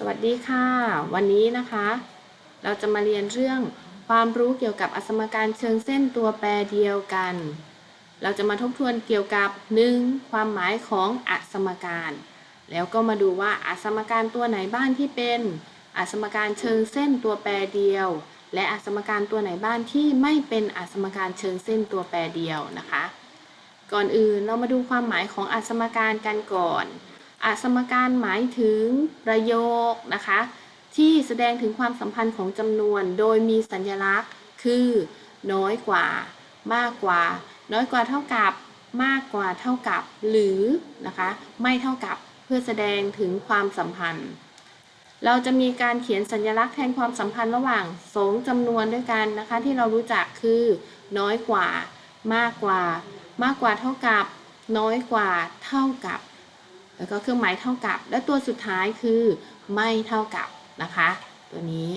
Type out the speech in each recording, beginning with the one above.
สวัสดีค่ะ วันนี้นะคะ เราจะมาเรียนเรื่องความรู้เกี่ยวกับอสมการเชิงเส้นตัวแปรเดียวกัน เราจะมาทบทวนเกี่ยวกับ 1. ความหมายของอสมการ แล้วก็มาดูว่าอสมการตัวไหนบ้างที่เป็นอสมการเชิงเส้นตัวแปรเดียว และอสมการตัวไหนบ้างที่ไม่เป็นอสมการเชิงเส้นตัวแปรเดียวนะคะ ก่อนอื่นเรามาดูความหมายของอสมการกันก่อน สมการหมายถึงประโยคนะคะ ที่แสดงถึงความสัมพันธ์ของจำนวน โดยมีสัญลักษณ์คือ น้อยกว่า มากกว่า น้อยกว่าเท่ากับมากกว่าเท่ากับ หรือนะคะไม่เท่ากับเพื่อแสดงถึงความสัมพันธ์ เราจะมีการเขียนสัญลักษณ์แทนความสัมพันธ์ระหว่างสองจำนวนด้วยกันนะคะ ที่เรารู้จักคือ น้อยกว่า มากกว่า มากกว่าเท่ากับ น้อยกว่าเท่ากับ แล้วก็เครื่องหมายเท่ากับ และตัวสุดท้ายคือไม่เท่ากับนะคะ ตัวนี้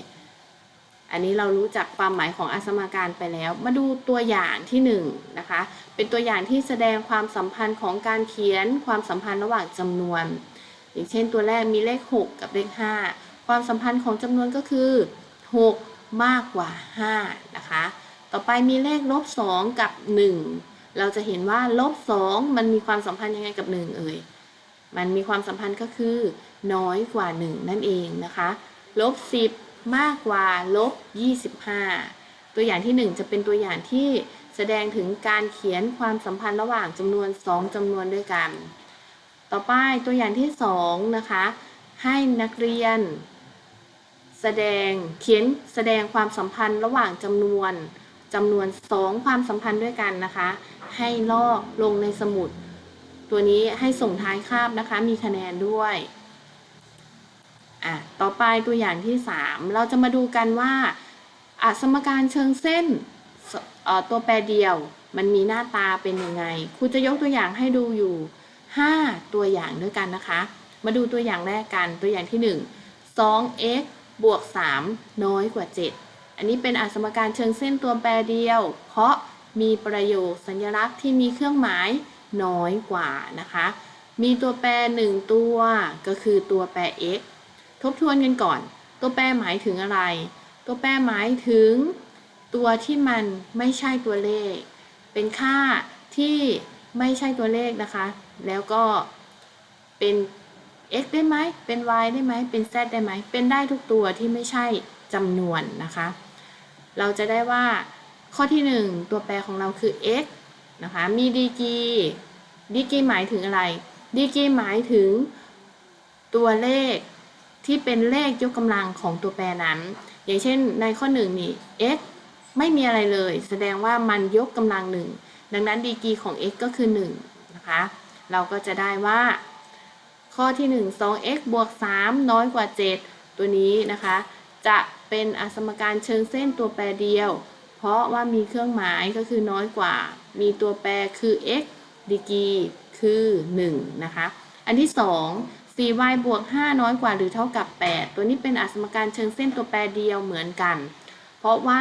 อันนี้เรารู้จักความหมายของอสมการไปแล้ว มาดูตัวอย่างที่1นงนะคะ เป็นตัวอย่างที่แสดงความสัมพันธ์ของการเขียนความสัมพันธ์ระหว่างจำนวน อย่างเช่นตัวแรกมีเลข 6 กับเลข 5 ความสัมพันธ์ของจำนวนก็คือ 6 มากกว่า 5 นะคะ ต่อไปมีเลขลบ2กับ 1 เราจะเห็นว่าลบ2มันมีความสัมพันธ์ยังไงกับ 1 เอ่ย มันมีความสัมพันธ์ก็คือ น้อยกว่า 1 นั่นเองนะคะลบ10 มากกว่าลบ25 ตัวอย่างที่ 1 จะเป็นตัวอย่างที่แสดงถึงการเขียนความสัมพันธ์ระหว่างจำนวน 2จำนวนด้วยกัน ต่อไปตัวอย่างที่ 2 นะคะ ให้นักเรียน แสดงเขียนแสดงความสัมพันธ์ระหว่างจำนวนจำนวน 2 ความสัมพันธ์ด้วยกันนะคะ ให้ลอกลงในสมุด ตัวนี้ให้ส่งท้ายคาบนะคะมีคะแนนด้วยอะต่อไปตัวอย่างที่ 3 เราจะมาดูกันว่าอสมการเชิงเส้นสตัวแปรเดียว มันมีหน้าตาเป็นยังไงครูจะยกตัวอย่างให้ดูอยู่ 5 ตัวอย่างด้วยกันนะคะ มาดูตัวอย่างแรกกันตัวอย่างที่ 1 2x บวก 3 น้อยกว่า 7 อันนี้เป็นอสมการเชิงเส้นตัวแปรเดียว เพราะมีประโยคสัญลักษณ์ที่มีเครื่องหมาย น้อยกว่านะคะ มีตัวแปร 1 ตัวก็คือตัวแปร x ทบทวนกันก่อน ตัวแปรหมายถึงอะไร ตัวแปรหมายถึง ตัวที่มันไม่ใช่ตัวเลข เป็นค่าที่ไม่ใช่ตัวเลขนะคะ แล้วก็เป็น x ได้ไหม เป็น y ได้ไหม เป็น z ได้ไหม เป็นได้ทุกตัวที่ไม่ใช่จำนวนนะคะ เราจะได้ว่าข้อที่ 1 ตัวแปรของเราคือ x นะคะ มีดีกีดีกีหมายถึงอะไร ดีกีหมายถึงตัวเลขที่เป็นเลขยกกำลังของตัวแปรนั้น อย่างเช่นในข้อ1นี่ x ไม่มีอะไรเลย แสดงว่ามันยกกำลังหนึ่ง ดังนั้นดีกีของ x ก็คือ1นะคะ เราก็จะได้ว่า ข้อที่ 1 2x บวก 3 น้อยกว่า 7 ตัวนี้นะคะ จะเป็นอสมการเชิงเส้นตัวแปรเดียว เพราะว่ามีเครื่องหมายก็คือน้อยกว่า มีตัวแปรคือ x ดีกีคือ 1 นะคะ อันที่ 2 4y บวก 5 น้อยกว่าหรือเท่ากับ 8 ตัวนี้เป็นอสมการเชิงเส้นตัวแปรเดียวเหมือนกัน เพราะว่า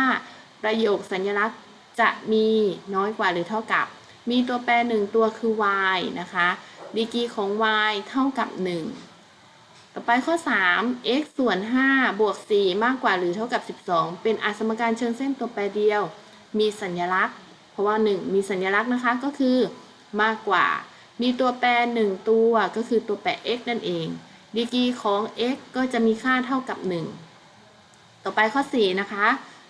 ประโยคสัญลักษณ์จะมีน้อยกว่าหรือเท่ากับ มีตัวแปร 1 ตัวคือ y นะคะดีกีของ y เท่ากับ 1 ต่อไปข้อ 3 x ส่วน 5 บวก 4 มากกว่าหรือเท่ากับ 12 เป็นอสมการเชิงเส้นตัวแปรเดียว มีสัญลักษณ์ เพราะว่า 1 มีสัญลักษณ์นะคะก็คือมากกว่า มีตัวแปร 1 ตัวก็คือตัวแปร x นั่นเอง ดีกรีของ x ก็จะมีค่าเท่ากับ 1 ต่อไปข้อ 4 นะคะ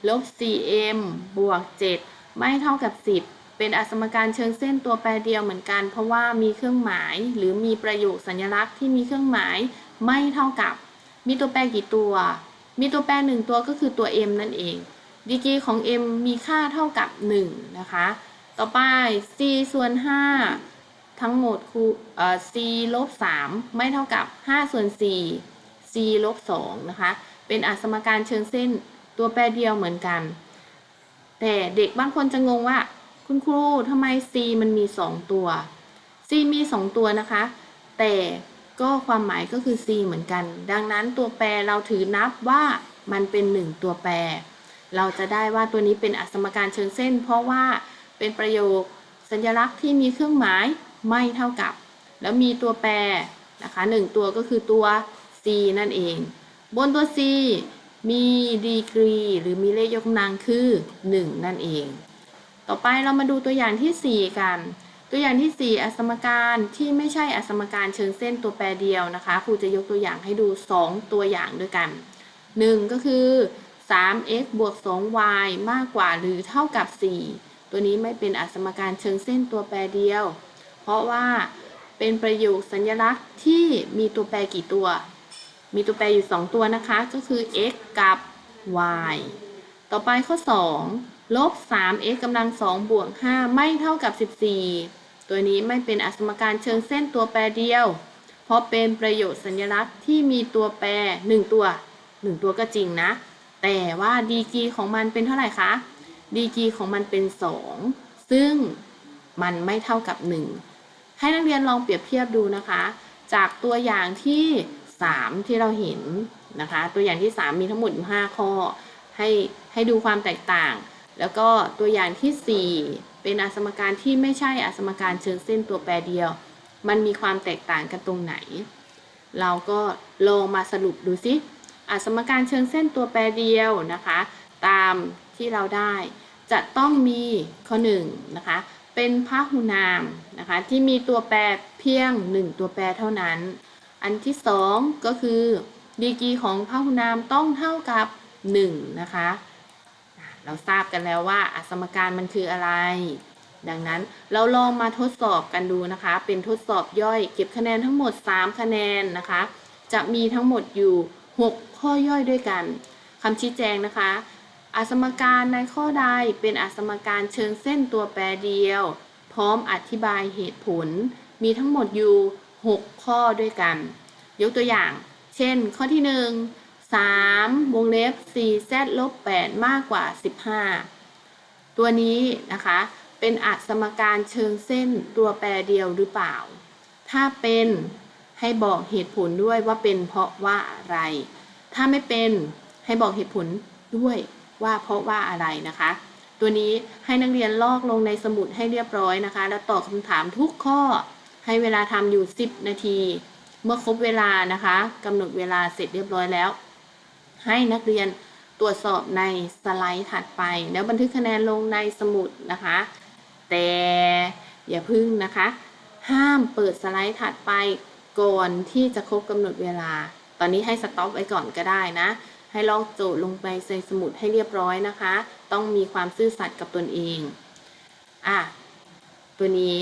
ลบ 4m บวก 7 ไม่เท่ากับ 10 เป็นอสมการเชิงเส้นตัวแปรเดียวเหมือนกัน เพราะว่ามีเครื่องหมาย หรือมีประโยคสัญลักษณ์ที่มีเครื่องหมาย ไม่เท่ากับมีตัวแปรกี่ตัว มีตัวแปร1ตัวก็คือตัว m นั่นเองดีกรีของ m มีค่าเท่ากับ 1 นะคะ ต่อไป c ส่วน 5 ทั้งหมดคูเอ่อ c ลบ3ไม่เท่ากับ 5 ส่วน 4 c ลบ2นะคะ เป็นอสมการเชิงเส้นตัวแปรเดียวเหมือนกัน แต่เด็กบางคนจะงงว่า คุณครูทำไม c มันมี 2 ตัว c มี 2 ตัวนะคะ แต่ ก็ความหมายก็คือ c เหมือนกัน ดังนั้นตัวแปรเราถือนับว่ามันเป็น 1 ตัวแปร เราจะได้ว่าตัวนี้เป็นอสมการเชิงเส้น เพราะว่าเป็นประโยคสัญลักษณ์ที่มีเครื่องหมายไม่เท่ากับ แล้วมีตัวแปรนะคะหนึ่งตัวก็คือตัว c นั่นเอง บนตัว c มีดีกรี หรือมีเลขยกกำลังคือ 1 นั่นเอง ต่อไปเรามาดูตัวอย่างที่ 4 กัน ตัวอย่างที่ 4 อสมการที่ไม่ใช่อสมการเชิงเส้นตัวแปรเดียวนะคะครูจะยกตัวอย่างให้ดู 2 ตัวอย่างด้วยกัน 1 ก็คือ 3x บวก 2y มากกว่าหรือเท่ากับ 4 ตัวนี้ไม่เป็นอสมการเชิงเส้นตัวแปรเดียว เพราะว่าเป็นประโยคสัญลักษณ์ที่มีตัวแปรกี่ตัว มีตัวแปรอยู่ 2 ตัวนะคะ ก็คือ x กับ y ต่อไปข้อ 2 ลบ 3x กำลัง 2 บวก 5 ไม่เท่ากับ 14 ตัวนี้ไม่เป็นอสมการเชิงเส้นตัวแปรเดียว เพราะเป็นประโยชน์สัญลักษณ์ที่มีตัวแปร 1 ตัว 1 ตัวก็จริงนะ แต่ว่าดีกรีของมันเป็นเท่าไหร่คะ ดีกรีของมันเป็น 2 ซึ่งมันไม่เท่ากับ 1 ให้นักเรียนลองเปรียบเทียบดูนะคะ จากตัวอย่างที่ 3 ที่เราเห็นนะคะ ตัวอย่างที่ 3 มีทั้งหมดอยู่5ข้อ ให้ให้ดูความแตกต่าง แล้วก็ตัวอย่างทีสี่4 เป็นอสมการที่ไม่ใช่อสมการเชิงเส้นตัวแปรเดียว มันมีความแตกต่างกันตรงไหน เราก็ลองมาสรุปดูสิอสมการเชิงเส้นตัวแปรเดียวนะคะ ตามที่เราได้จะต้องมีข้อ1นะคะเป็นพหุนามนะคะที่มีตัวแปรเพียง 1 ตัวแปรเท่านั้น อันที่ 2 ก็คือดีกีของพหุนามต้องเท่ากับ 1 นะคะอะ เราทราบกันแล้วว่าอสมการมันคืออะไร ดังนั้นเราลองมาทดสอบกันดูนะคะ เป็นทดสอบย่อย เก็บคะแนนทั้งหมด 3 คะแนนนะคะ จะมีทั้งหมดอยู่ 6 ข้อย่อยด้วยกันคำชี้แจงนะคะอสมการในข้อใดเป็นอสมการเชิงเส้นตัวแปรเดียว พร้อมอธิบายเหตุผล มีทั้งหมดอยู่ 6 ข้อด้วยกัน ยกตัวอย่าง เช่น ข้อที่ 1 3 วงเล็บ 4z ลบ 8 มากกว่า 15 ตัวนี้นะคะ เป็นอสมการเชิงเส้นตัวแปรเดียวหรือเปล่า ถ้าเป็นให้บอกเหตุผลด้วยว่าเป็นเพราะว่าอะไร ถ้าไม่เป็นให้บอกเหตุผลด้วยว่าเพราะว่าอะไรนะคะ ตัวนี้ให้นักเรียนลอกลงในสมุดให้เรียบร้อยนะคะ แล้วตอบคำถามทุกข้อให้เวลาทำอยู่ 10 นาที เมื่อครบเวลานะคะกำหนดเวลาเสร็จเรียบร้อยแล้ว ให้นักเรียนตรวจสอบในสไลด์ถัดไป แล้วบันทึกคะแนนลงในสมุดนะคะ แต่อย่าพึ่งนะคะ ห้ามเปิดสไลด์ถัดไปก่อนที่จะครบกำหนดเวลา ตอนนี้ให้สต็อปไว้ก่อนก็ได้นะ ให้ลอกโจทย์ลงไปในสมุดให้เรียบร้อยนะคะ ต้องมีความซื่อสัตย์กับตนเอง อะ ตัวนี้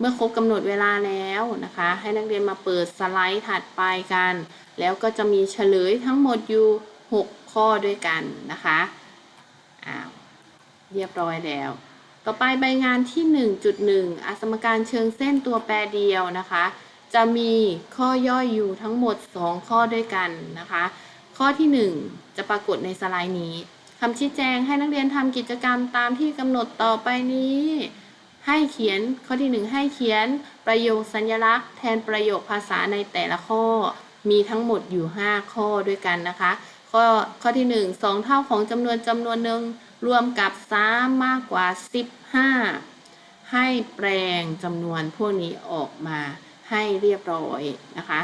เมื่อครบกำหนดเวลาแล้วนะคะ ให้นักเรียนมาเปิดสไลด์ถัดไปกัน แล้วก็จะมีเฉลยทั้งหมดอยู่ 6 ข้อด้วยกันนะคะอ้าวเรียบร้อยแล้ว ต่อไปใบงานที่ 1.1 อสมการเชิงเส้นตัวแปรเดียวนะคะ จะมีข้อย่อยอยู่ทั้งหมด 2 ข้อด้วยกันนะคะ ข้อที่ 1 จะปรากฏในสไลด์นี้คำชี้แจงให้นักเรียนทำกิจกรรมตามที่กำหนดต่อไปนี้ ให้เขียนข้อที่ 1 ให้เขียนประโยคสัญลักษณ์แทนประโยคภาษาในแต่ละข้อ มีทั้งหมดอยู่ 5 ข้อด้วยกันนะคะ ข้อข้อที่ 1 2 เท่าของจำนวนจำนวนหนึ่งรวมกับ3มากกว่า 15 ให้แปลงจำนวนพวกนี้ออกมาให้เรียบร้อยนะคะ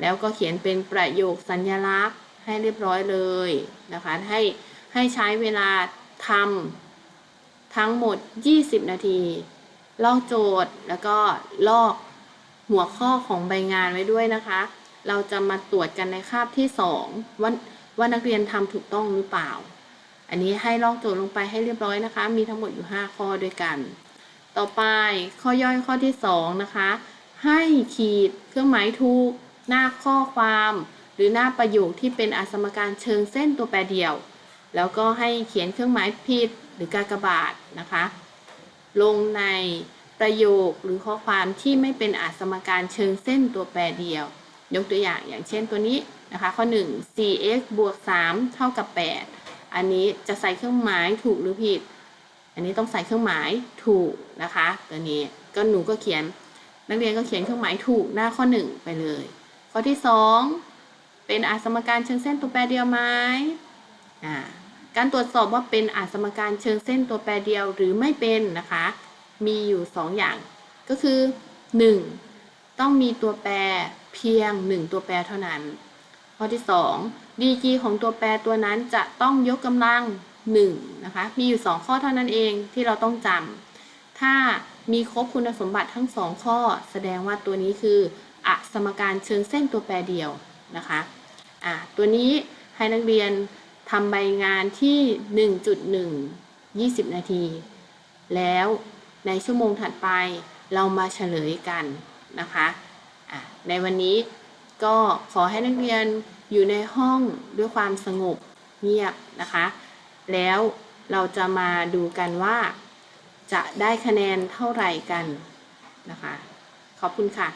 แล้วก็เขียนเป็นประโยคสัญลักษณ์ให้เรียบร้อยเลยนะคะ ให้ให้ใช้เวลาทำทั้งหมด 20 นาที ลอกโจทย์ แล้วก็ลอกหัวข้อของใบงานไว้ด้วยนะคะ เราจะมาตรวจกันในคาบที่ 2 ว่าว่านักเรียนทำถูกต้องหรือเปล่า อันนี้ให้ลอกโจทย์ลงไปให้เรียบร้อยนะคะ มีทั้งหมดอยู่ 5 ข้อด้วยกัน ต่อไปข้อย่อยข้อที่ 2 นะคะ ให้ขีดเครื่องหมายถูกหน้าข้อความ หรือหน้าประโยคที่เป็นอสมการเชิงเส้นตัวแปรเดียว แล้วก็ให้เขียนเครื่องหมายผิดหรือกากบาทนะคะ ลงในประโยคหรือข้อความที่ไม่เป็นอสมการเชิงเส้นตัวแปรเดียว ยกตัวอย่างอย่างเช่นตัวนี้นะคะ ข้อ 1 4x บวก 3 เท่ากับ 8 อันนี้จะใส่เครื่องหมายถูกหรือผิด อันนี้ต้องใส่เครื่องหมายถูกนะคะ ตัวนี้ก็หนูก็เขียน นักเรียนก็เขียนเครื่องหมายถูกหน้าข้อ 1 ไปเลย ข้อที่ 2 เป็นอสมการเชิงเส้นตัวแปรเดียวไหมอ่า การตรวจสอบว่าเป็นอสมการเชิงเส้นตัวแปรเดียวหรือไม่เป็นนะคะ มีอยู่ 2 อย่าง ก็คือ 1. ต้องมีตัวแปรเพียง 1 ตัวแปรเท่านั้น ข้อที่2 dg ของตัวแปรตัวนั้นจะต้องยกกำลัง1นะคะ มีอยู่ 2 ข้อเท่านั้นเองที่เราต้องจำ ถ้ามีครบคุณสมบัติทั้ง 2 ข้อ แสดงว่าตัวนี้คืออสมการเชิงเส้นตัวแปรเดียวนะคะ อะตัวนี้ให้นักเรียน ทำใบงานที่ 1.1 20 นาที แล้วในชั่วโมงถัดไปเรามาเฉลยกันนะคะะในวันนี้ก็ขอให้นักเรียนอยู่ในห้องด้วยความสงบเงียบนะคะ แล้วเราจะมาดูกันว่า จะได้คะแนนเท่าไหร่กันนะคะ ขอบคุณค่ะ